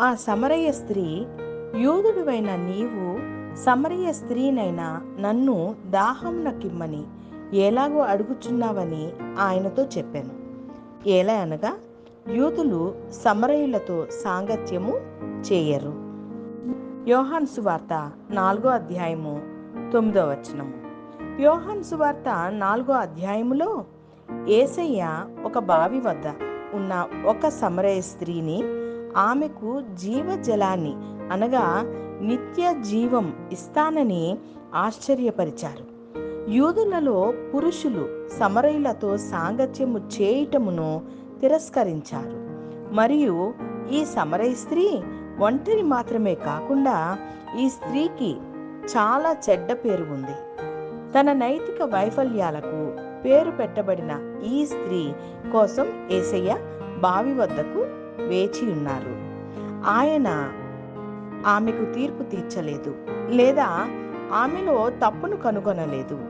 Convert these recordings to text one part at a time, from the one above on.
ఆ సమరయ్య స్త్రీ యోధుడివైన నీవు సమరయ్య స్త్రీనైనా నన్ను దాహం నకిమ్మని ఎలాగో అడుగుచున్నావని ఆయనతో చెప్పాను. ఎలా అనగా యూదులు సమరయులతో సాంగత్యము చేయరు. యోహాన్ సువార్త నాలుగో అధ్యాయము తొమ్మిదో వచనము. యోహాన్ సువార్త నాలుగో అధ్యాయములో ఏసయ్య ఒక బావి వద్ద ఉన్న ఒక సమరయ స్త్రీని ఆమెకు జీవజలాన్ని అనగా నిత్య జీవం ఇస్తానని ఆశ్చర్యపరిచారు. యూదులలో పురుషులు సమరయులతో సాంగత్యము చేయటమును తిరస్కరించారు. మరియు ఈ సమరయ స్త్రీ ఒంటరి మాత్రమే కాకుండా ఈ స్త్రీకి చాలా చెడ్డ పేరు ఉంది. తన నైతిక వైఫల్యాలకు పేరు పెట్టబడిన ఈ స్త్రీ కోసం ఏసయ్య బావి వద్దకు వేచి ఉన్నారు. ఆయన ఆమెకు తీర్పు తీర్చలేదు లేదా ఆమెలో తప్పును కనుగొనలేదు.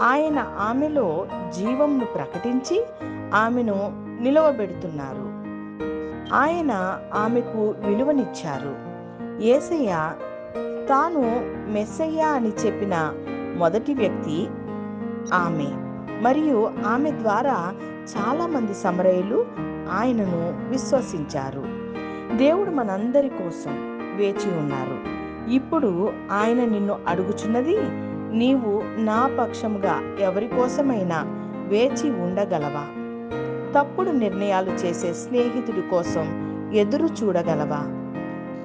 ఆయన ఆమెలో జీవంను ప్రకటించి ఆమెను నిలవబెడుతున్నారు. ఆయన ఆమెకు విలువనిచ్చారు. ఏసయ్య తాను మెస్సయ్య అని చెప్పిన మొదటి వ్యక్తి ఆమె. మరియు ఆమె ద్వారా చాలామంది సమరయులు ఆయనను విశ్వసించారు. దేవుడు మనందరి కోసం వేచి ఉన్నారు. ఇప్పుడు ఆయన నిన్ను అడుగుచున్నది నీవు నా పక్షముగా ఎవరి కోసమైనా వేచి ఉండగలవా? తప్పుడు నిర్ణయాలు చేసే స్నేహితుడి కోసం ఎదురు చూడగలవా?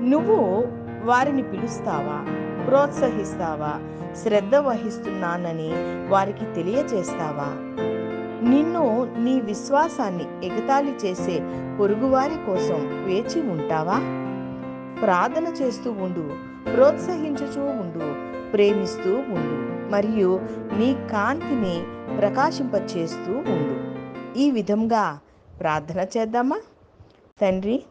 నువ్వు వారిని పిలుస్తావా? ప్రోత్సహిస్తావా? శ్రద్ధ వహిస్తున్నానని వారికి తెలియజేస్తావా? నిన్ను నీ విశ్వాసాన్ని ఎగతాళి చేసే పొరుగువారి కోసం వేచి ఉంటావా? ప్రార్థన చేస్తూ ఉండు ప్రోత్సహించుచూ ఉండు ప్రేమిస్తూ ఉండు మరియు నీ కాంతిని ప్రకాశింపచేస్తూ ఉండు. ఈ విధంగా ప్రార్థన చేద్దామా? తండ్రి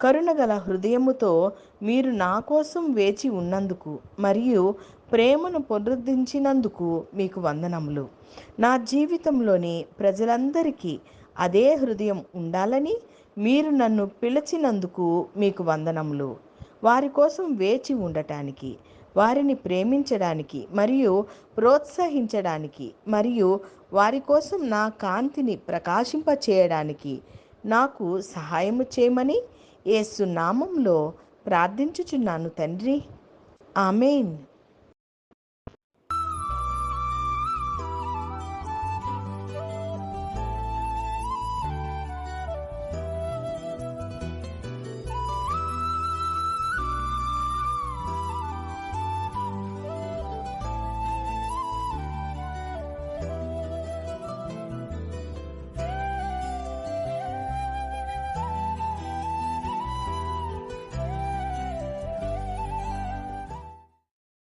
కరుణగల హృదయముతో మీరు నా కోసం వేచి ఉన్నందుకు మరియు ప్రేమను పునరుద్ధరించినందుకు మీకు వందనములు. నా జీవితంలోని ప్రజలందరికీ అదే హృదయం ఉండాలని మీరు నన్ను పిలిచినందుకు మీకు వందనములు. వారి కోసం వేచి ఉండటానికి వారిని ప్రేమించడానికి మరియు ప్రోత్సహించడానికి మరియు వారి కోసం నా కాంతిని ప్రకాశింపచేయడానికి నాకు సహాయము చేయమని ఏసునామంలో ప్రార్థించుచున్నాను తండ్రి. ఆమెన్.